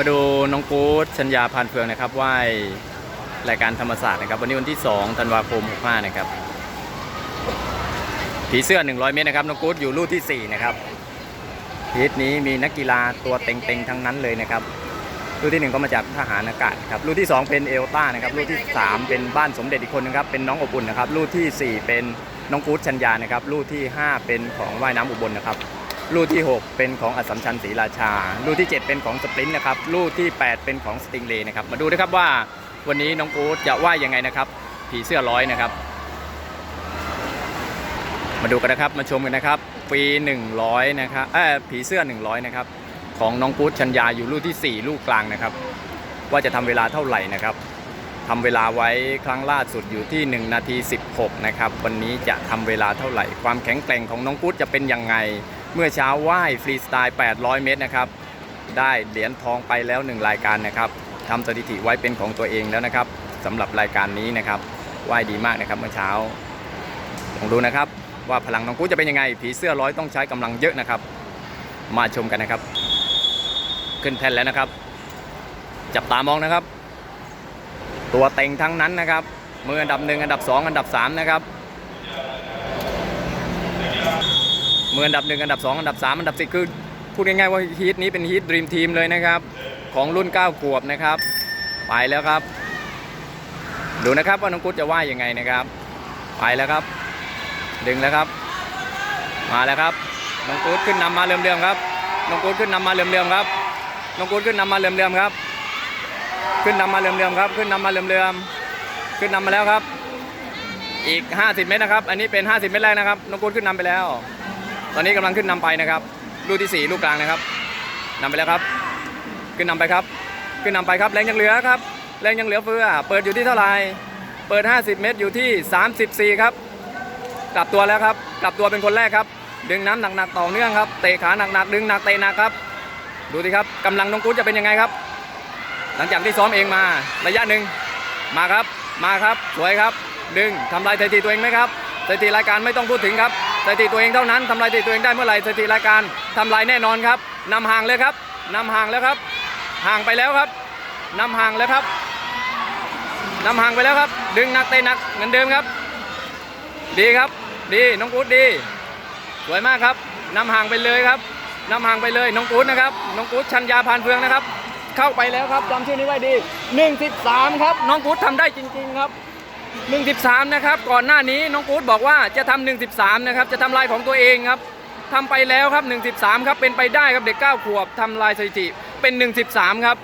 มาดูน้องกู๊ดชัญญาพานเฟืองนะครับว่ายรายการธรรมศาสตร์นะครับ วันนี้วันที่ 2 ธันวาคม 65 นะครับ ผีเสื้อ 100 เมตรนะครับ น้องกู๊ดอยู่ลู่ที่ 4 นะครับฮีทนี้มีนักกีฬาตัวเต็งๆ ทั้งนั้นเลยนะครับลู่ที่ 1 ก็มาจากทหารอากาศครับลู่ที่ 2 เป็นเอลต้านะครับลู่ที่ 3 เป็นบ้านสมเด็จอีกคนนึงครับ เป็นน้องอบอุ่นนะครับลู่ทีสี่ 4 เป็นน้องกู๊ดชัญญานะครับลู่ที่ 5 เป็นของว่ายน้ำอุบลนะครับ ลู่ที่ 6 เป็นของอัสสัมชัญศรีราชา ลู่ที่ 7 เป็นของสปรินต์นะครับ ลู่ที่ 8 เป็นของสติงเลนะครับ มาดูนะครับว่าวันนี้น้องกู๊ดจะว่ายยังไงนะครับ ผีเสื้อร้อยนะครับ มาดูกันนะครับ มาชมกันนะครับ ปี 100 นะครับ เออผีเสื้อ 100 นะครับ ของน้องกู๊ดชัญญาอยู่ลู่ที่ 4 ลู่กลางนะครับ ว่าจะทำเวลาเท่าไหร่นะครับทำเวลาไว้ครั้งล่าสุดอยู่ที่ 1 นาที 16 นะครับ วันนี้จะทำเวลาเท่าไหร่ ความแข็งแกร่งของน้องกู๊ดจะเป็นยังไง เมื่อเช้าว่ายฟรีสไตล์ 800 เมตรนะครับ ได้เหรียญทองไปแล้ว 1 รายการนะครับทำสถิติไว้เป็นของตัวเองแล้วนะครับสำหรับรายการนี้นะครับว่ายดีมากนะครับเมื่อเช้าลองดูนะครับ ว่าพลังน้องกู๊ดจะเป็นยังไง ผีเสื้อร้อยต้องใช้กำลังเยอะนะครับ มาชมกันนะครับ ขึ้นแท่นแล้วนะครับ จับตามองนะครับ ตัวเต็งทั้งนั้นนะครับมืออันดับหนึ่งอันดับสองอันดับสามนะครับ มืออันดับหนึ่งอันดับสองอันดับสามอันดับสี่คือ พูดง่ายๆว่าฮีทนี้เป็นฮีทดรีมทีมเลยนะครับ ของรุ่น 9 ขวบนะครับ ไปแล้วครับ ดูนะครับว่าน้องกุ๊ดจะว่ายยังไงนะครับ ไปแล้วครับ ดึงแล้วครับ มาแล้วครับน้องกุ๊ดขึ้นนำมาเรื่อมๆครับน้องกุ๊ดขึ้นนำมาเรื่อมๆครับน้องกุ๊ดขึ้นนำมาเรื่อมๆครับ ขึ้นนำมาเรื่อมๆครับ ขึ้นนำมาเรื่อมๆขึ้นนำมาแล้วครับ อีก 50 เมตรนะครับ อันนี้เป็น 50 เมตรแรกนะครับน้องกุ๊ดขึ้นนำไปแล้ว ตอนนี้กำลังขึ้นนำไปนะครับ ลูกที่ 4 ลูกกลางนะครับนำไปแล้วครับ ขึ้นนำไปครับ ขึ้นนำไปครับแรงยังเหลือครับ แรงยังเหลือเฟือ เปิดอยู่ที่เท่าไหร่เปิด 50 เมตรอยู่ที่ 34 ครับ กลับตัวแล้วครับ กลับตัวเป็นคนแรกครับ ดึงน้ำหนักๆต่อเนื่องครับ เตะขาหนักๆดึงหนักเตะหนักครับ ดูสิครับกำลังน้องกุ๊ดจะเป็นยังไงครับ หลังจากที่ซ้อมเองมาระยะหนึ่งมาครับ มาครับ สวยครับ ดึงทำลายสถิติตัวเองไหมครับสถิติรายการไม่ต้องพูดถึงครับ สถิติตัวเองเท่านั้นทำลายสถิติตัวเองได้เมื่อไหร่สถิติรายการทำลายแน่นอนครับนำห่างเลยครับนำห่างแล้วครับ ห่างไปแล้วครับนำห่างแล้วครับนำห่างไปแล้วครับ ดึงหนักเตะหนักเหมือนเดิมครับ ดีครับ ดีน้องกู๊ดดี สวยมากครับนำห่างไปเลยครับนำห่างไปเลยน้องกู๊ดนะครับน้องกู๊ดชัญญาพานเฟืองนะครับ เข้าไปแล้วครับจำชื่อนี้ไว้ดี 113 ครับ น้องกู๊ดทำได้จริง ๆ ครับ 113 นะครับ ก่อนหน้านี้น้องกู๊ดบอกว่าจะทำ113 นะครับ จะทำลายของตัวเองครับทำไปแล้วครับ 113 ครับ เป็นไปได้ครับเด็ก 9 ขวบทำลายสถิติเป็น 113 ครับ